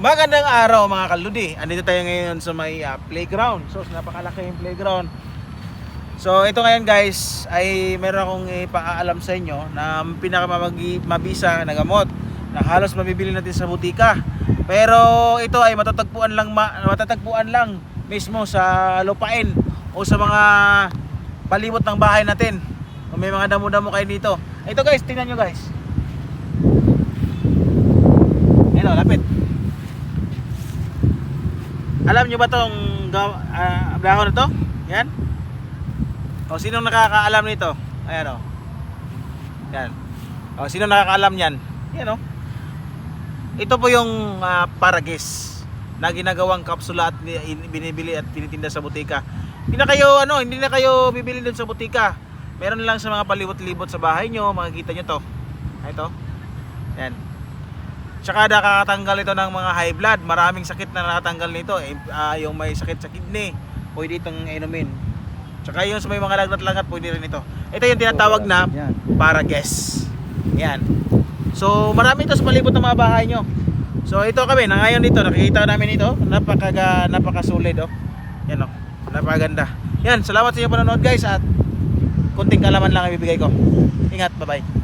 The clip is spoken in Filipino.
Magandang araw mga kaludi. Andito tayo ngayon sa may ah, playground. So, napakalaki yung playground. So, ito ngayon guys, ay meron akong ipaalam sa inyo na pinakamabisa na gamot na halos mabibili natin sa butika. Pero ito ay matatagpuan lang ma- matatagpuan lang mismo sa lupain o sa mga palibot ng bahay natin. Kung may mga damo-damo kayo dito. Ito guys, tingnan nyo guys. Ayun o, lapit. Alam nyo ba tong gaw- ah, dahon na to? Yan. O sino nakakaalam nito? Ayan o. Yan. O sino nakakaalam yan? Yan o. Ito po yung ah, paragis na ginagawang kapsula at ni- in- binibili at tinitinda sa butika. Hindi na kayo ano, hindi na kayo bibili dun sa butika. Meron lang sa mga palibot-libot sa bahay nyo, makikita nyo to. Ito. Yan. Tsaka nakakatanggal ito ng mga high blood. Maraming sakit na nakatanggal nito. Eh, ah, yung may sakit sa kidney, pwede itong inumin. Tsaka yung sa may mga lagnat-lagnat, pwede rin ito. Ito yung tinatawag na Yan. parages. Yan. So, marami ito sa palibot ng mga bahay nyo. So, ito kami, na ngayon dito, nakikita namin ito. Napaka, napaka-solid, oh. Yan, oh. Napakaganda. Yan, salamat sa inyo panonood, guys, at kunting kalaman lang ibibigay ko. Ingat, bye-bye.